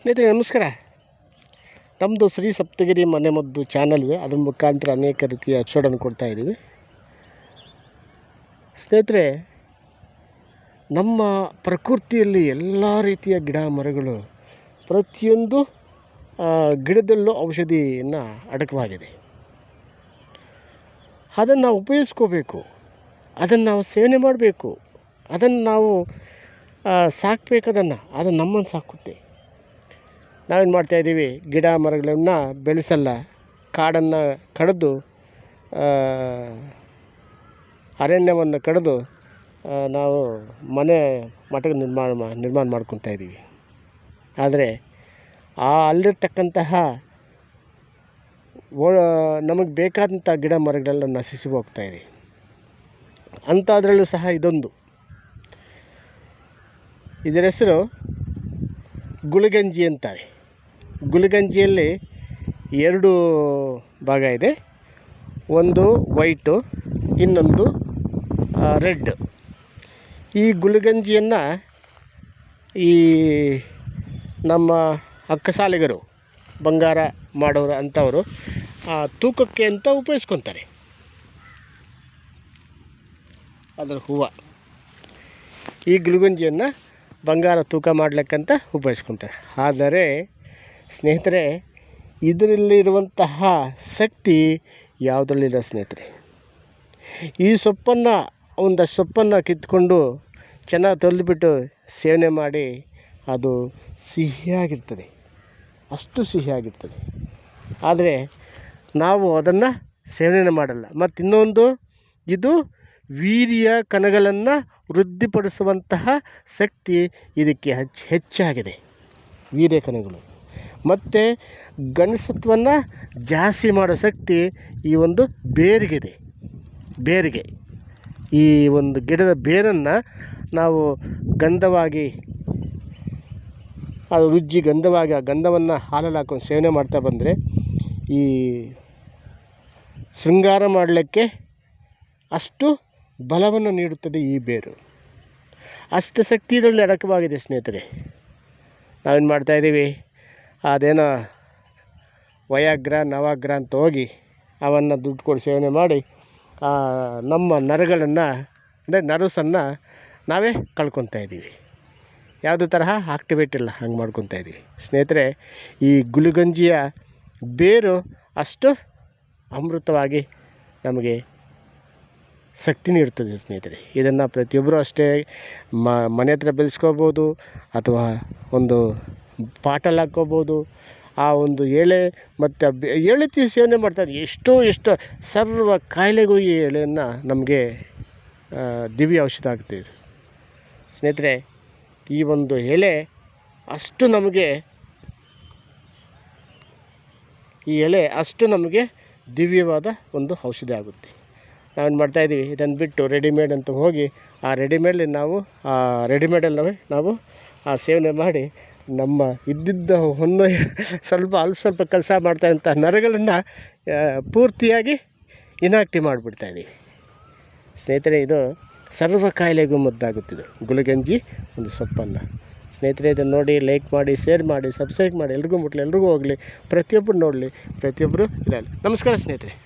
ಸ್ನೇಹಿತರೆ, ನಮಸ್ಕಾರ. ನಮ್ಮದು ಶ್ರೀ ಸಪ್ತಗಿರಿ ಮನೆ ಮದ್ದು ಚಾನಲ್ ಇದೆ. ಅದ್ರ ಮುಖಾಂತರ ಅನೇಕ ರೀತಿಯ ಎಪಿಸೋಡನ್ನು ಕೊಡ್ತಾ ಇದ್ದೀವಿ. ಸ್ನೇಹಿತರೆ, ನಮ್ಮ ಪ್ರಕೃತಿಯಲ್ಲಿ ಎಲ್ಲ ರೀತಿಯ ಗಿಡ ಮರಗಳು ಪ್ರತಿಯೊಂದು ಗಿಡದಲ್ಲೂ ಔಷಧಿಯನ್ನು ಅಡಕವಾಗಿದೆ. ಅದನ್ನು ನಾವು ಉಪಯೋಗಿಸ್ಕೋಬೇಕು. ಅದನ್ನು ನಾವು ಸೇವನೆ ಮಾಡಬೇಕು. ಅದನ್ನು ನಾವು ಸಾಕಬೇಕು. ಅದನ್ನು, ಅದು ನಮ್ಮನ್ನು ಸಾಕುತ್ತೆ. ನಾವೇನು ಮಾಡ್ತಾಯಿದ್ದೀವಿ ಗಿಡ ಮರಗಳನ್ನು ಬೆಳೆಸಲ್ಲ. ಕಾಡನ್ನು ಕಡಿದು ಅರಣ್ಯವನ್ನು ಕಡಿದು ನಾವು ಮನೆ ಮಠಕ್ಕೆ ನಿರ್ಮಾಣ ಮಾ, ನಿರ್ಮಾಣ ಮಾಡ್ಕೊತಾ ಇದ್ದೀವಿ. ಆದರೆ ಆ ಅಲ್ಲಿರ್ತಕ್ಕಂತಹ ಓ ನಮಗೆ ಬೇಕಾದಂಥ ಗಿಡ ಮರಗಳೆಲ್ಲ ನಶಿಸಿ ಹೋಗ್ತಾ ಇದೆ. ಅಂಥದ್ರಲ್ಲೂ ಸಹ ಇದೊಂದು. ಇದರ ಹೆಸರು ಗುಳಗಂಜಿ ಅಂತಾರೆ. ಗುಳಿಗಂಜಿಯಲ್ಲಿ ಎರಡು ಭಾಗ ಇದೆ. ಒಂದು ವೈಟು ಇನ್ನೊಂದು ರೆಡ್. ಈ ಗುಲಿಗಂಜಿಯನ್ನು ಈ ನಮ್ಮ ಅಕ್ಕಸಾಲಿಗರು ಬಂಗಾರ ಮಾಡೋರು ಅಂಥವರು ಆ, ತೂಕಕ್ಕೆ ಅಂತ ಉಪಯೋಗಿಸ್ಕೊತಾರೆ. ಅದರ ಹೂವು. ಈ ಗುಲಿಗಂಜಿಯನ್ನು ಬಂಗಾರ ತೂಕ ಮಾಡಲಿಕ್ಕಂತ ಉಪಯೋಗಿಸ್ಕೊತಾರೆ. ಆದರೆ ಸ್ನೇಹಿತರೆ, ಇದರಲ್ಲಿರುವಂತಹ ಶಕ್ತಿ ಯಾವುದರಲ್ಲಿಲ್ಲ ಸ್ನೇಹಿತರೆ? ಈ ಸೊಪ್ಪನ್ನು, ಒಂದು ಸೊಪ್ಪನ್ನು ಕಿತ್ಕೊಂಡು ಚೆನ್ನಾಗಿ ತೊಳೆದುಬಿಟ್ಟು ಸೇವನೆ ಮಾಡಿ, ಅದು ಸಿಹಿಯಾಗಿರ್ತದೆ. ಅಷ್ಟು ಸಿಹಿಯಾಗಿರ್ತದೆ. ಆದರೆ, ನಾವು ಅದನ್ನು ಸೇವನೆ ಮಾಡಲ್ಲ. ಮತ್ತು ಇನ್ನೊಂದು, ಇದು ವೀರ್ಯ ಕಣಗಳನ್ನು ವೃದ್ಧಿಪಡಿಸುವಂತಹ ಶಕ್ತಿ ಇದಕ್ಕೆ ಹೆಚ್ಚು, ಹೆಚ್ಚಾಗಿದೆ. ವೀರ್ಯ ಕಣಗಳು. ಮತ್ತು ಗಂಡಸತ್ವವನ್ನು ಜಾಸ್ತಿ ಮಾಡೋ ಶಕ್ತಿ ಈ ಒಂದು ಬೇರಿಗಿದೆ. ಬೇರಿಗೆ. ಈ ಒಂದು ಗಿಡದ ಬೇರನ್ನು ನಾವು ಗಂಧವಾಗಿ, ಅದು ರುಜ್ಜಿ ಗಂಧವಾಗಿ ಆ ಗಂಧವನ್ನು ಹಾಲಲ್ಲಿ ಹಾಕೊಂಡು ಸೇವನೆ ಮಾಡ್ತಾ ಬಂದರೆ ಈ ಶೃಂಗಾರ ಮಾಡಲಿಕ್ಕೆ ಅಷ್ಟು ಬಲವನ್ನು ನೀಡುತ್ತದೆ ಈ ಬೇರು. ಅಷ್ಟು ಶಕ್ತಿ ಇದರಲ್ಲಿ ಅಡಕವಾಗಿದೆ ಸ್ನೇಹಿತರೆ. ನಾವೇನು ಮಾಡ್ತಾಯಿದ್ದೀವಿ ಅದೇನೋ ವಯಾಗ್ರ, ನವಾಗ್ರ ಅಂತ ಹೋಗಿ ಅವನ್ನು ದುಡ್ಡು ಕೊಟ್ಟು ಸೇವನೆ ಮಾಡಿ ನಮ್ಮ ನರಗಳನ್ನು, ಅಂದರೆ ನರ್ವ್ಸನ್ನು ನಾವೇ ಕಳ್ಕೊತಾ ಇದ್ದೀವಿ. ಯಾವುದೇ ತರಹ? ಆಕ್ಟಿವೇಟ್ ಇಲ್ಲ, ಹಂಗೆ ಮಾಡ್ಕೊತಾ ಇದ್ದೀವಿ. ಸ್ನೇಹಿತರೆ, ಈ ಗುಳಿಗಂಜಿಯ ಬೇರು ಅಷ್ಟು ಅಮೃತವಾಗಿ ನಮಗೆ ಶಕ್ತಿ ನೀಡ್ತದೆ ಸ್ನೇಹಿತರೆ. ಇದನ್ನು ಪ್ರತಿಯೊಬ್ಬರೂ ಅಷ್ಟೇ ಮನೆ ಹತ್ರ ಬೆಳೆಸ್ಕೋಬೋದು ಅಥವಾ ಒಂದು ಪಾಟಲ್ಲಿ ಹಾಕ್ಕೋಬೋದು. ಆ ಒಂದು ಎಳೆ ಮತ್ತು ಎಳೆ ತೀ ಸೇವನೆ ಮಾಡ್ತಾರೆ, ಎಷ್ಟೋ ಎಷ್ಟೋ ಸರ್ವ ಕಾಯಿಲೆಗೂ ಈ ಎಳೆಯನ್ನು ನಮಗೆ ದಿವ್ಯ ಔಷಧ ಆಗ್ತಿದೆ ಸ್ನೇಹಿತರೆ, ಈ ಒಂದು ಎಲೆ ಅಷ್ಟು ನಮಗೆ, ಈ ಎಳೆ ಅಷ್ಟು ನಮಗೆ ದಿವ್ಯವಾದ ಒಂದು ಔಷಧಿ ಆಗುತ್ತೆ. ನಾವೇನು ಮಾಡ್ತಾಯಿದ್ದೀವಿ ಇದನ್ನು ಬಿಟ್ಟು ರೆಡಿಮೇಡ್ ಅಂತ ಹೋಗಿ, ಆ ರೆಡಿಮೇಡಲ್ಲಿ ನಾವು, ಆ ರೆಡಿಮೇಡಲ್ಲವೇ ನಾವು, ಆ ಸೇವನೆ ಮಾಡಿ ನಮ್ಮ ಇದ್ದಿದ್ದ ಹೊನ್ನ ಸ್ವಲ್ಪ ಅಲ್ಪ ಸ್ವಲ್ಪ ಕೆಲಸ ಮಾಡ್ತಾಯಿದ್ದಂಥ ನರಗಳನ್ನು ಪೂರ್ತಿಯಾಗಿ ಇನಾಕ್ಟಿ ಮಾಡಿಬಿಡ್ತಾ ಇದ್ದೀವಿ. ಸ್ನೇಹಿತರೆ, ಇದು ಸರ್ವ ಕಾಯಿಲೆಗೂ ಮದ್ದಾಗುತ್ತಿದೆ. ಗುಲಗಂಜಿ, ಒಂದು ಸೊಪ್ಪನ್ನು. ಸ್ನೇಹಿತರೆ, ಇದನ್ನು ನೋಡಿ ಲೈಕ್ ಮಾಡಿ ಶೇರ್ ಮಾಡಿ ಸಬ್ಸ್ಕ್ರೈಬ್ ಮಾಡಿ, ಎಲ್ರಿಗೂ ಮುಟ್ಲಿ, ಎಲ್ರಿಗೂ ಹೋಗಲಿ ಪ್ರತಿಯೊಬ್ಬರು ನೋಡಲಿ ಪ್ರತಿಯೊಬ್ಬರು ಇರಲಿ. ನಮಸ್ಕಾರ ಸ್ನೇಹಿತರೆ.